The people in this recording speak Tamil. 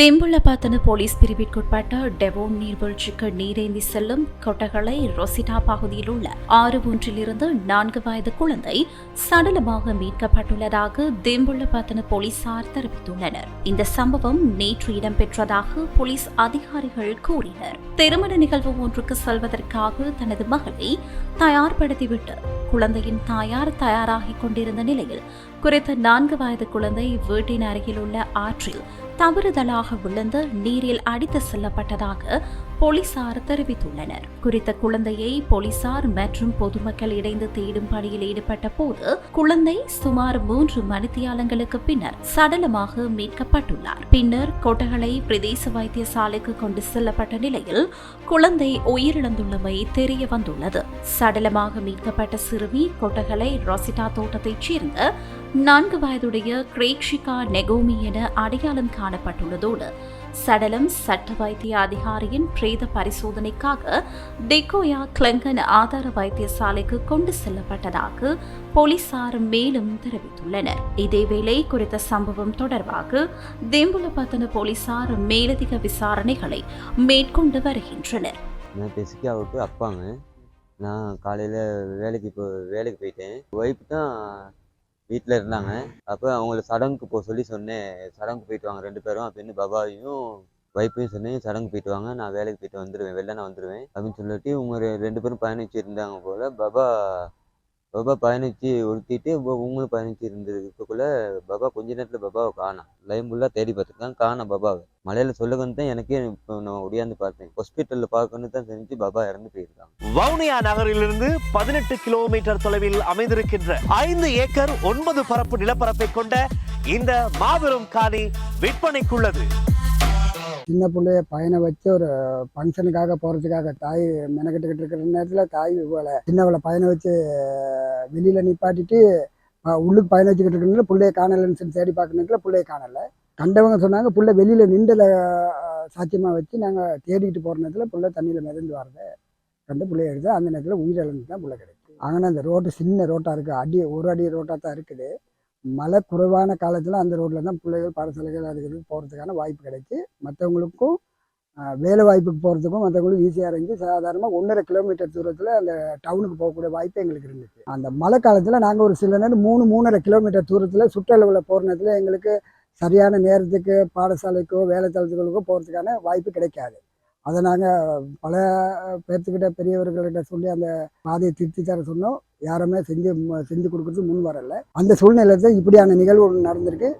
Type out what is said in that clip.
திம்புள்ளபாத்தன போலீஸ் பிரிவிற்குட்பட்ட டெவோன் நீர்வீழ்ச்சிக்கு நீரேந்தி செல்லும் கொட்டகளை ரொசிட்டா பகுதியில் உள்ள ஆறு ஒன்றிலிருந்து நான்கு வயது குழந்தை சடலமாக மீட்கப்பட்டுள்ளதாக திம்புள்ளபாத்தன போலீசார் தெரிவித்துள்ளனர். இந்த சம்பவம் நேற்று இடம்பெற்றதாக போலீஸ் அதிகாரிகள் கூறினர். திருமண நிகழ்வு ஒன்றுக்கு செல்வதற்காக தனது மகளை தயார்படுத்திவிட்டு குழந்தையின் தாயார் தயாராகிக் கொண்டிருந்த நிலையில் குறித்த நான்கு வயது குழந்தை வீட்டின் அருகில் உள்ள ஆற்றில் தவறுதலாக விழுந்து நீரில் அடித்து செல்லப்பட்டதாக போலீசார் தெரிவித்துள்ளனர். குறித்த குழந்தையை போலீசார் மற்றும் பொதுமக்கள் இணைந்து தேடும் பணியில் ஈடுபட்ட போது குழந்தை சுமார் மூன்று மணித்தியாலங்களுக்கு பின்னர் சடலமாக மீட்கப்பட்டுள்ளார். பின்னர் கொட்டகளை பிரதேச வைத்தியசாலைக்கு கொண்டு செல்லப்பட்ட நிலையில் குழந்தை உயிரிழந்துள்ளமை தெரிய வந்துள்ளது. சடலமாக மீட்கப்பட்ட சிறுமி கொட்டகளை ரொசிட்டா தோட்டத்தைச் சேர்ந்த நான்கு வயதுடைய கிரேக்ஷிகா நெகோமி என அடையாளம் காணப்பட்டுள்ளதோடு சடலம் சட்ட வைத்திய அதிகாரியின் பிரேத பரிசோதனைக்காக டெக்கோயா கிளங்கன் ஆதார வைத்தியசாலைக்கு கொண்டு செல்லப்பட்டதாக போலீசார் மேலும் தெரிவித்துள்ளனர். இதேவேளை குறித்த சம்பவம் தொடர்பாக தேம்புலப்பத்தன போலீசார் மேலதிக விசாரணைகளை மேற்கொண்டு வருகின்றனர். நான் ஜெசிகாவுக்கு அப்பாங்க. நான் காலையில் வேலைக்கு போ வேலைக்கு போயிட்டேன். ஒய்ஃப் தான் வீட்டில் இருந்தாங்க. அப்போ அவங்கள சடங்குக்கு போக சொல்லி சொன்னேன். சடங்கு போயிட்டு வாங்க. ரெண்டு பேரும் அப்படின்னு பபாவையும் ஒய்ஃபையும் சொன்னேன். சடங்கு போயிட்டு வாங்க. நான் வேலைக்கு போயிட்டு வந்துடுவேன் வெளில நான் வந்துடுவேன் அப்படின்னு சொல்லிட்டு இவங்க ரெண்டு பேரும் பயணிச்சு இருந்தாங்க போல். பபா பபா பயணிச்சு உடுத்திட்டு உங்களும் பயணிச்சு இருந்திருக்கக்குள்ள பபா கொஞ்ச நேரத்தில் பபாவை காணும் லைன் ஃபுல்லாக தேடி பார்த்துருக்காங்க காணும் பபாவை. மலையில சொல்லுங்கன்னு தான் எனக்கே இப்போ நான் ஒடியாந்து பார்த்தேன். ஹாஸ்பிட்டலில் பார்க்கணுன்னு தான் தெரிஞ்சு பாபா இறந்து போயிருக்காங்க வவுனியா நகரிலிருந்து பதினெட்டு கிலோமீட்டர் தொலைவில் அமைந்திருக்கின்ற ஐந்து ஏக்கர் ஒன்பது பரப்பு நிலப்பரப்பை கொண்ட இந்த மாபெரும் காணி விற்பனைக்குள்ளது. சின்ன பிள்ளைய பையனை வச்சு ஒரு ஃபங்க்ஷனுக்காக போகிறதுக்காக தாய் மெனக்கெட்டுக்கிட்டு இருக்கிற நேரத்தில் தாய் இவ்வளோ சின்னவளை பையனை வச்சு வெளியில் நிப்பாட்டிட்டு உள்ளுக்கு பையனை வச்சுக்கிட்டு இருக்கிறதுல பிள்ளைய காணலைன்னு சொல்லி தேடி பார்க்கணுங்கள பிள்ளைய காணலை. கண்டவங்க சொன்னாங்க புள்ள வெளியில் நின்றல சாத்தியமாக வச்சு நாங்கள் தேடிக்கிட்டு போகிற நேரத்தில் புள்ள தண்ணியில் மிதந்து வரதை. கண்டு பிள்ளைய எடுத்து அந்த நேரத்தில் உயிரிழந்து தான் பிள்ளை கிடைக்கும் ஆனால் அந்த ரோடு சின்ன ரோட்டாக இருக்குது அடி ஒரு அடி ரோட்டாக தான் இருக்குது. மழை குறைவான காலத்தில் அந்த ரோட்டில் தான் பிள்ளைகள் பாடசாலைகள் அதுக்கு போகிறதுக்கான வாய்ப்பு கிடைச்சி மற்றவங்களுக்கும் வேலை வாய்ப்புக்கு போகிறதுக்கும் மற்றவங்களுக்கும் ஈஸியாக இருந்துச்சு சாதாரணமாக ஒன்றரை கிலோமீட்டர் தூரத்தில் அந்த டவுனுக்கு போகக்கூடிய வாய்ப்பு எங்களுக்கு இருந்துச்சு. அந்த மழை காலத்தில் நாங்கள் ஒரு சில நேரம் மூணு மூணரை கிலோமீட்டர் தூரத்தில் சுற்றளவில் போகிற நேரத்தில் எங்களுக்கு சரியான நேரத்துக்கு பாடசாலைக்கோ வேலை தளத்துகளுக்கோ போகிறதுக்கான வாய்ப்பு கிடைக்காது. அதை நாங்கள் பல பேர்த்துக்கிட்ட பெரியவர்கள்கிட்ட சொல்லி அந்த பாதையை திருத்தி தர சொன்னோம். யாருமே செஞ்சு செஞ்சு கொடுக்கறதுக்கு முன் வரல. அந்த சூழ்நிலை தான் இப்படியான நிகழ்வு ஒன்று நடந்திருக்கு.